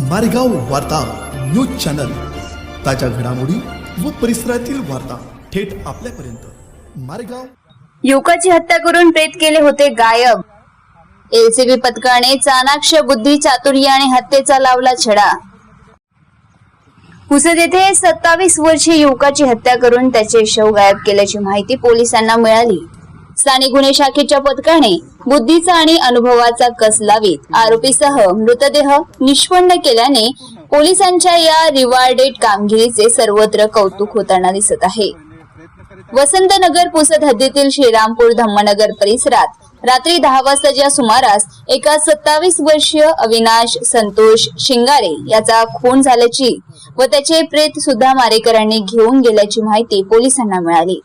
मारेगाव वार्ता news channel. ताज्या घडामोडी व परिसरातील वार्ता थेट आपल्यापर्यंत. मारेगाव. युवकाची हत्या करून प्रेत केले होते गायब. एलसीबी पथकाने चाणाक्ष बुद्धी चातुर्य आणि हत्येचा लावला छडा. पुसद येथे सत्तावीस वर्षीय युवकाची हत्या करून त्याचे शव गायब केल्याची माहिती पोलिसांना मिळाली. स्थानिक गुन्हे शाखेच्या पथकाने बुद्धीचा आणि अनुभवाचा कस लावीत. आरोपीसह मृतदेह निष्पन्न केल्याने पोलिसांच्या या रिवार्डेड कामगिरीचे सर्वत्र कौतुक होताना दिसत आहे. वसंतनगर पुसद हद्दीतील श्रीरामपूर धम्मनगर परिसरात रात्री दहा वाजताच्या सुमारास एका सत्तावीस वर्षीय अविनाश संतोष शिंगारे याचा खून झाल्याची व त्याचे प्रेत सुद्धा मारेकरांनी घेऊन गेल्याची माहिती पोलिसांना मिळाली.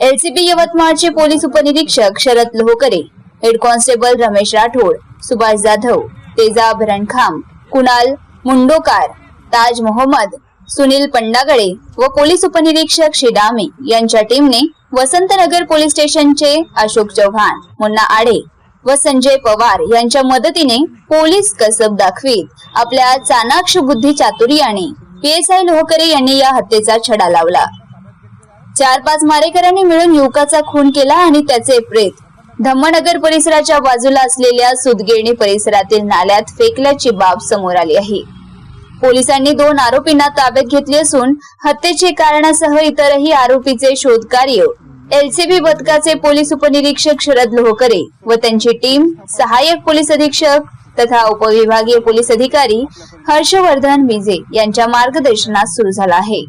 एलसीबी यवतमाळचे पोलीस उपनिरीक्षक शरद लोहकरे हेड कॉन्स्टेबल रमेश राठोड सुभाष जाधव तेजा रणखाम कुणाल मुंडोकार ताज मोहम्मद सुनील पंडागळे व पोलीस उपनिरीक्षक शिडामे यांच्या टीमने वसंतनगर पोलीस स्टेशनचे अशोक चव्हाण मुन्ना आडे व संजय पवार यांच्या मदतीने पोलीस कसब दाखवीत आपल्या चाणाक्ष बुद्धी चातुर्याने पीएसआय लोहकरे यांनी या हत्येचा छडा लावला. चार पाच मारेकरांनी मिळून युवकाचा खून केला आणि त्याचे प्रेत. धम्मनगर परिसराच्या बाजूला असलेल्या सुदगिरणी परिसरातील नाल्यात फेकल्याची बाब समोर आली आहे. पोलिसांनी दोन आरोपींना ताब्यात घेतली असून हत्येचे कारणासह इतरही आरोपीचे शोधकार्य एलसीबी पथकाचे पोलीस उपनिरीक्षक शरद लोहकरे व त्यांची टीम सहाय्यक पोलीस अधीक्षक तथा उपविभागीय पोलीस अधिकारी हर्षवर्धन विजे यांच्या मार्गदर्शनात सुरू झाला आहे.